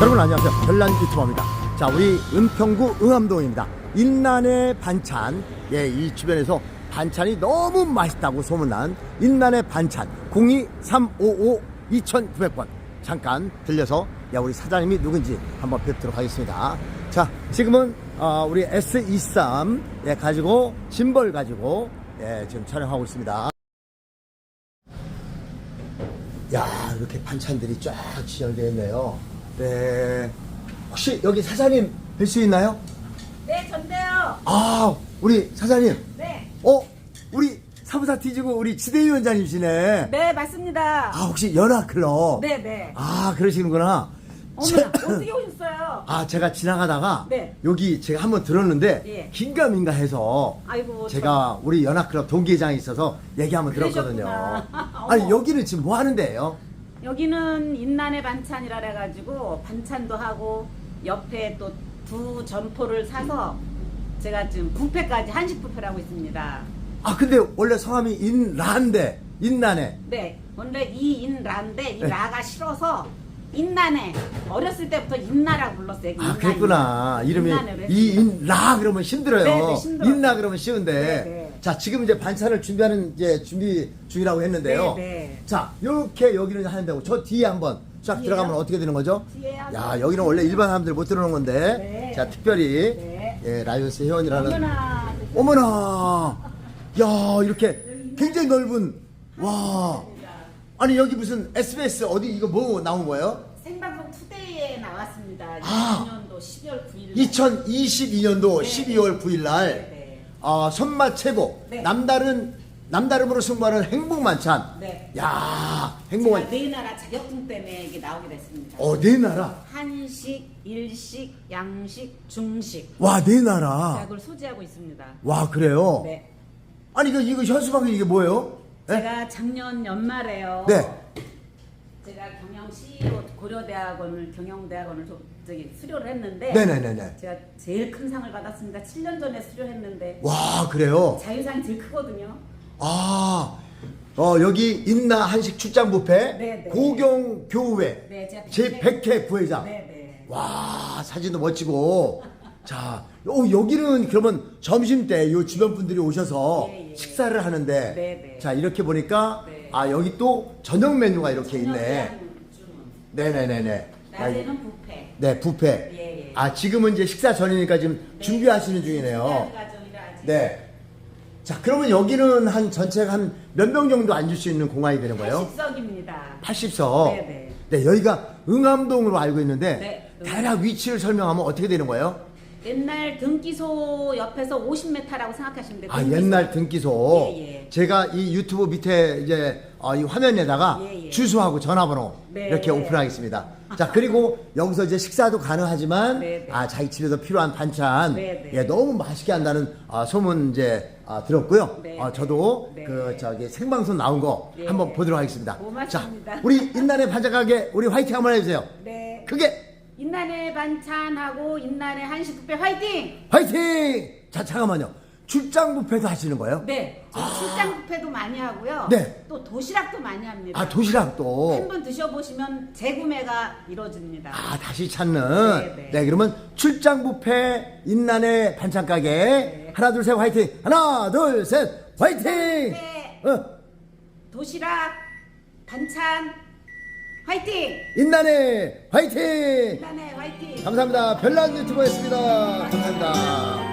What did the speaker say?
여러분 안녕하세요. 별난 유튜버입니다. 자, 우리 은평구 응암동입니다. 인난의 반찬. 예, 이 주변에서 반찬이 너무 맛있다고 소문난 인난의 반찬 02355 2900번 잠깐 들려서 야 우리 사장님이 누군지 한번 뵙도록 하겠습니다. 자, 지금은 어, 우리 S23 예, 가지고 짐벌 가지고 예, 지금 촬영하고 있습니다. 야 이렇게 반찬들이 쫙 지정되어 있네요. 네. 혹시 여기 사장님 뵐 수 있나요? 네, 전데요. 아, 우리 사장님. 네. 어, 우리 사무사 뒤지고 우리 지대위원장님이시네. 네, 맞습니다. 아, 혹시 연합클럽? 네, 네. 아, 그러시는구나. 어머나, 어떻게 오셨어요? 아, 제가 지나가다가 네. 여기 제가 한번 들었는데 예. 긴가민가 해서 아이고, 제가 우리 연합클럽 동기회장이 있어서 얘기 한번 들었거든요. 그러셨구나. 아니, 어머. 여기는 지금 뭐 하는데요? 저- 여기는 인난의 반찬이라 그래가지고 반찬도 하고 옆에 또 두 점포를 사서 제가 지금 뷔페까지 한식 뷔페를 하고 있습니다. 아, 근데 원래 성함이 인란데, 인란에. 네, 원래 이인라인데 이 네. 라가 싫어서 인난에 어렸을 때부터 인나라고 불렀어요. 아, 인나, 그랬구나. 이름이 이인라 그러면 힘들어요. 네, 네, 힘들어요. 인나 그러면 쉬운데. 네, 네. 자, 지금 이제 반찬을 준비하는 이제 준비 중이라고 했는데요. 네, 네. 자, 요렇게 여기는 하는데 저 뒤에 한번 쫙 뒤에요? 들어가면 어떻게 되는 거죠? 뒤에 야, 한번. 여기는 원래 일반 사람들 못 들어오는 건데. 네. 자, 특별히 네. 예, 라이온스 회원이라는 어머나. 어머나. 야, 이렇게 굉장히 넓은 와. 아니, 여기 무슨 SBS 어디 이거 뭐 나온 거예요? 생방송 투데이에 나왔습니다. 아. 2000년도 12월 9일. 2022년도 네. 12월 9일 날 네. 아, 손맛 최고 네. 남다른 남다름으로 승부하는 행복 만찬. 네. 야, 행복 제가 만. 네 나라 자격증 때문에 이게 나오게 됐습니다. 어, 네 나라. 한식, 일식, 양식, 중식. 와, 네 나라. 제가 그걸 소지하고 있습니다. 와, 그래요. 네. 아니 이거 이거 현수막이 이게 뭐예요? 네? 제가 작년 연말에요. 네. 제가 경영 CEO 고려대학원을 경영대학원을 저, 저기 수료를 했는데 네네네네. 제가 제일 큰 상을 받았습니다. 7년 전에 수료했는데 와, 그래요. 자유상이 제일 크거든요. 아. 어, 여기 인나 한식 출장 뷔페 네, 네. 고경 교회 네, 제가 제 백회- 100회 부회장. 네, 네. 와 사진도 멋지고 자 어, 여기는 그러면 점심 때 요 주변 분들이 오셔서 예, 예. 식사를 하는데 네, 네. 자 이렇게 보니까 네. 아 여기 또 저녁 메뉴가 이렇게 있네 저녁에 주문. 네네네네 낮에는 뷔페. 네 뷔페 예, 예. 아 지금은 이제 식사 전이니까 지금 네. 준비하시는 중이네요 아직 네자 그러면 여기는 한 전체가 한 몇 명 정도 앉을 수 있는 공간이 되는 거예요 80석입니다. 80석 네, 네. 네 여기가 응암동으로 알고 있는데 네, 응. 대략 위치를 설명하면 어떻게 되는 거예요? 옛날 등기소 옆에서 50m라고 생각하시면 돼요. 아 등기소. 옛날 등기소 예, 예. 제가 이 유튜브 밑에 이제 어, 이 화면에다가 예, 예. 주소하고 전화번호 네. 이렇게 오픈하겠습니다. 자 그리고 여기서 이제 식사도 가능하지만 네, 네. 아 자기 집에서 필요한 반찬 네, 네. 예, 너무 맛있게 한다는 아, 소문 이제 아, 들었고요. 네, 어, 저도 네. 그 저기 생방송 나온 거 네. 한번 보도록 하겠습니다. 고맙습니다. 자 우리 인난의 반찬 가게 우리 화이팅 한번 해주세요. 네. 크게 인난의 반찬하고 인난의 한식 뷔페 화이팅! 화이팅! 자 잠깐만요. 출장 뷔페도 하시는 거예요? 네. 저 출장 뷔페도 많이 하고요. 네. 또 도시락도 많이 합니다. 아 도시락도. 한번 드셔보시면 재구매가 이루어집니다. 아 다시 찾는 네, 네, 네. 그러면 출장 뷔페 인난의 반찬 가게 네. 하나 둘 셋 화이팅 하나 둘 셋 화이팅 네. 어, 도시락, 반찬, 화이팅! 인난의 화이팅 인난의 화이팅! 감사합니다 별난 유튜버였습니다 감사합니다